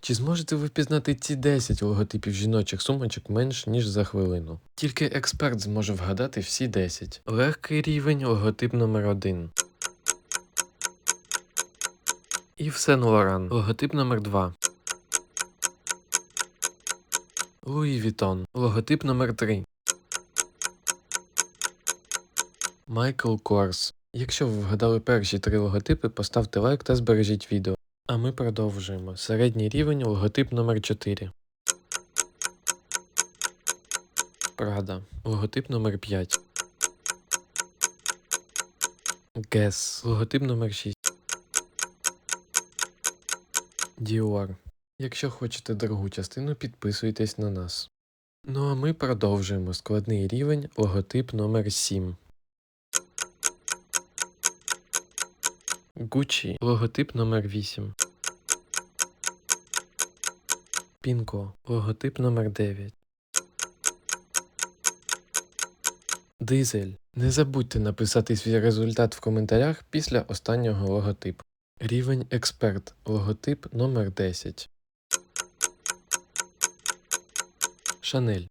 Чи зможете ви впізнати ці 10 логотипів жіночих сумочок менш ніж за хвилину? Тільки експерт зможе вгадати всі 10. Легкий рівень логотип номер 1. І Сен Лоран. Логотип номер 2. Луї Вітон. Логотип номер 3. Майкл Корс. Якщо ви вгадали перші три логотипи, поставте лайк та збережіть відео. А ми продовжуємо. Середній рівень логотип номер 4. Прада. Логотип номер 5. Гес. Логотип номер 6. Діор. Якщо хочете дорогу частину, підписуйтесь на нас. Ну а ми продовжуємо складний рівень логотип номер 7. Gucci. Логотип номер 8. Пінко. Логотип номер 9. Дизель. Не забудьте написати свій результат в коментарях після останнього логотипу. Рівень експерт. Логотип номер 10. Шанель.